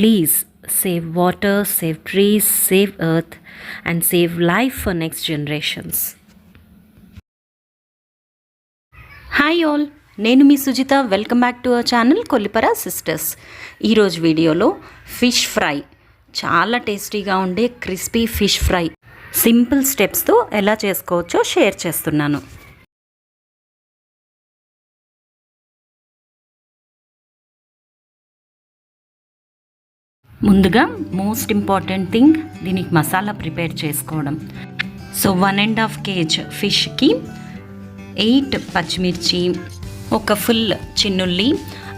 Please save water save trees save earth and save life for next generations hi all నేను మీ Sujitha. Welcome back to our channel Kollipara sisters ఈరోజు వీడియోలో fish fry. చాలా టేస్టీగా ఉండే crispy fish fry. Simple స్టెప్స్తో ఎలా చేసుకోవచ్చో share చేస్తున్నాను. ముందుగా మోస్ట్ ఇంపార్టెంట్ థింగ్ దీనికి మసాలా ప్రిపేర్ చేసుకోవడం. So one and half kg ఫిష్కి eight పచ్చిమిర్చి ఒక ఫుల్ చిన్నుల్లి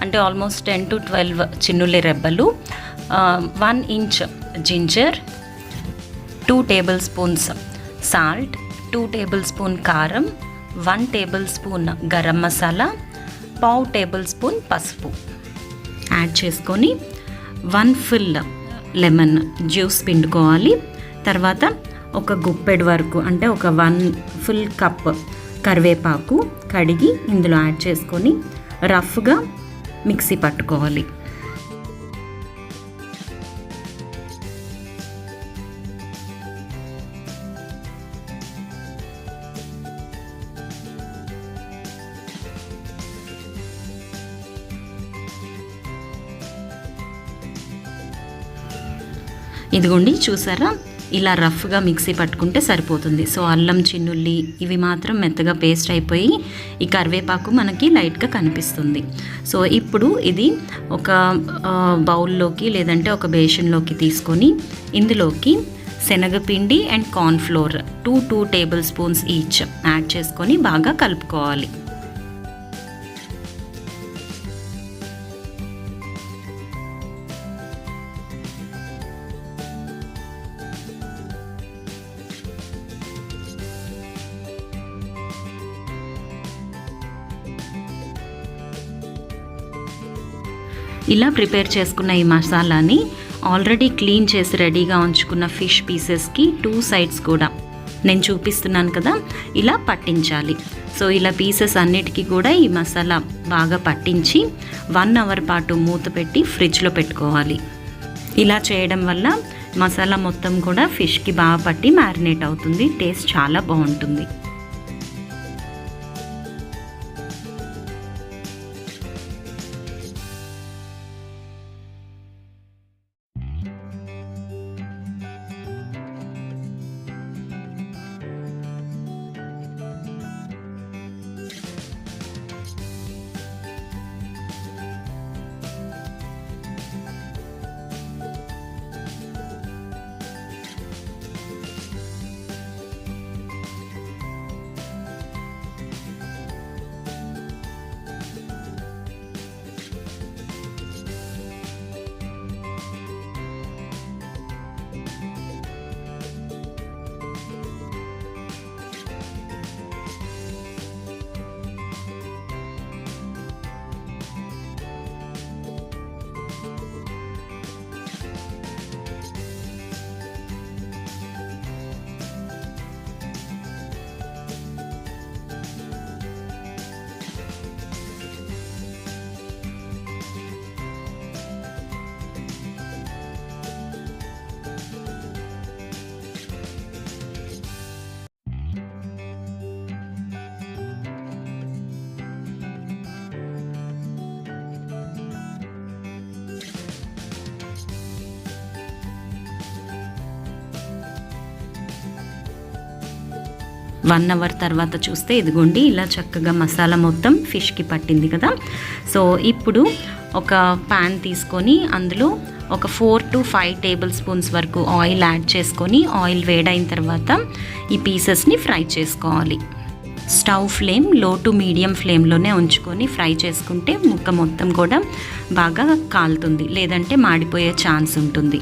అంటే ఆల్మోస్ట్ టెన్ టు ట్వెల్వ్ చిన్నుల్లి రెబ్బలు one inch ginger two tablespoons salt two tablespoon కారం one tablespoon garam masala పావు టేబుల్ స్పూన్ పసుపు. యాడ్ చేసుకొని వన్ ఫుల్ లెమన్ జ్యూస్ పిండుకోవాలి. తర్వాత ఒక గుప్పెడు వరకు అంటే ఒక వన్ ఫుల్ కప్ కరివేపాకు కడిగి ఇందులో యాడ్ చేసుకొని రఫ్గా మిక్సీ పట్టుకోవాలి. ఇదిగోండి చూసారా? ఇలా రఫ్గా మిక్సీ పట్టుకుంటే సరిపోతుంది. సో అల్లం చిన్నుల్లి ఇవి మాత్రం మెత్తగా పేస్ట్ అయిపోయి ఈ కరివేపాకు మనకి లైట్గా కనిపిస్తుంది. సో ఇప్పుడు ఇది ఒక బౌల్లోకి లేదంటే ఒక బేషన్లోకి తీసుకొని ఇందులోకి శనగపిండి and cornflour two two tablespoons each add చేసుకొని బాగా కలుపుకోవాలి. ఇలా ప్రిపేర్ చేసుకున్న ఈ మసాలాని ఆల్రెడీ క్లీన్ చేసి రెడీగా ఉంచుకున్న ఫిష్ పీసెస్కి టూ సైడ్స్ కూడా. నేను చూపిస్తున్నాను కదా ఇలా పట్టించాలి. సో ఇలా పీసెస్ అన్నిటికీ కూడా ఈ మసాలా బాగా పట్టించి వన్ అవర్ పాటు మూత పెట్టి ఫ్రిడ్జ్లో పెట్టుకోవాలి. ఇలా చేయడం వల్ల మసాలా మొత్తం కూడా ఫిష్కి బాగా పట్టి మ్యారినేట్ అవుతుంది టేస్ట్ చాలా బాగుంటుంది. వన్ అవర్ తర్వాత చూస్తే ఇదిగోండి ఇలా చక్కగా మసాలా మొత్తం ఫిష్కి పట్టింది కదా. సో ఇప్పుడు ఒక ప్యాన్ తీసుకొని అందులో ఒక four to five tablespoons వరకు ఆయిల్ యాడ్ చేసుకొని ఆయిల్ వేడైన తర్వాత ఈ పీసెస్ని ఫ్రై చేసుకోవాలి. స్టవ్ ఫ్లేమ్లో టు మీడియం ఫ్లేమ్లోనే ఉంచుకొని ఫ్రై చేసుకుంటే ముక్క మొత్తం కూడా బాగా కాలుతుంది లేదంటే మాడిపోయే ఛాన్స్ ఉంటుంది.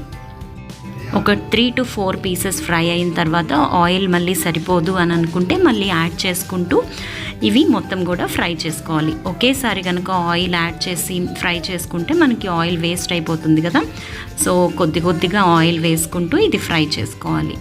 ఒక three to four pieces fry అయిన తర్వాత ఆయిల్ మళ్ళీ సరిపోదు అని అనుకుంటే మళ్ళీ యాడ్ చేసుకుంటూ ఇవి మొత్తం కూడా ఫ్రై చేసుకోవాలి. ఒకేసారి కనుక ఆయిల్ యాడ్ చేసి ఫ్రై చేసుకుంటే మనకి ఆయిల్ వేస్ట్ అయిపోతుంది కదా. సో కొద్ది కొద్దిగా ఆయిల్ వేసుకుంటూ ఇది ఫ్రై చేసుకోవాలి.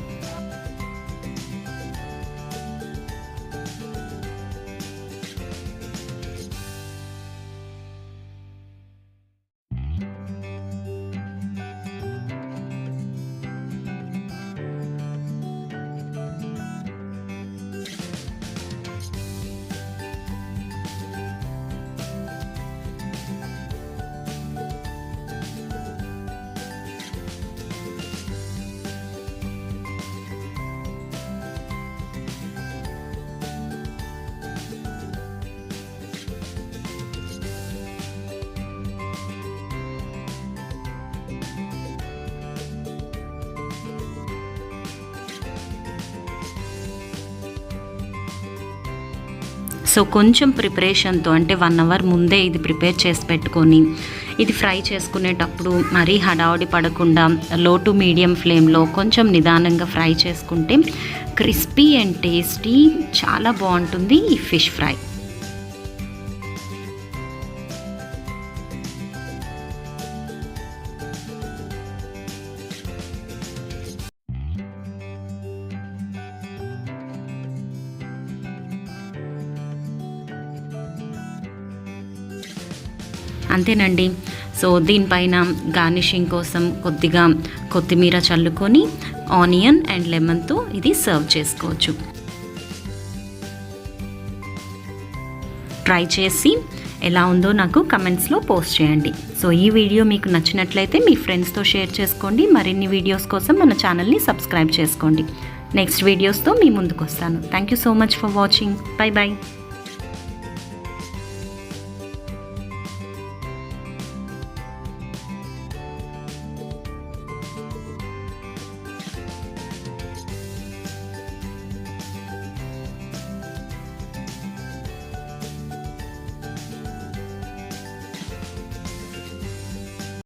సో కొంచెం ప్రిపరేషన్తో అంటే వన్ అవర్ ముందే ఇది ప్రిపేర్ చేసి పెట్టుకొని ఇది ఫ్రై చేసుకునేటప్పుడు మరీ హడావుడి పడకుండా లో టు మీడియం ఫ్లేమ్లో కొంచెం నిదానంగా ఫ్రై చేసుకుంటే క్రిస్పీ అండ్ టేస్టీ చాలా బాగుంటుంది ఈ ఫిష్ ఫ్రై. అంతేనండి. సో దీనిపైన గార్నిషింగ్ కోసం కొద్దిగా కొత్తిమీర చల్లుకొని ఆనియన్ అండ్ లెమన్తో ఇది సర్వ్ చేసుకోవచ్చు. ట్రై చేసి ఎలా ఉందో నాకు కమెంట్స్లో పోస్ట్ చేయండి. సో ఈ వీడియో మీకు నచ్చినట్లయితే మీ ఫ్రెండ్స్తో షేర్ చేసుకోండి. మరిన్ని వీడియోస్ కోసం మన ఛానల్ని సబ్స్క్రైబ్ చేసుకోండి. నెక్స్ట్ వీడియోస్తో మీ ముందుకు వస్తాను thank you so much for watching. Bye bye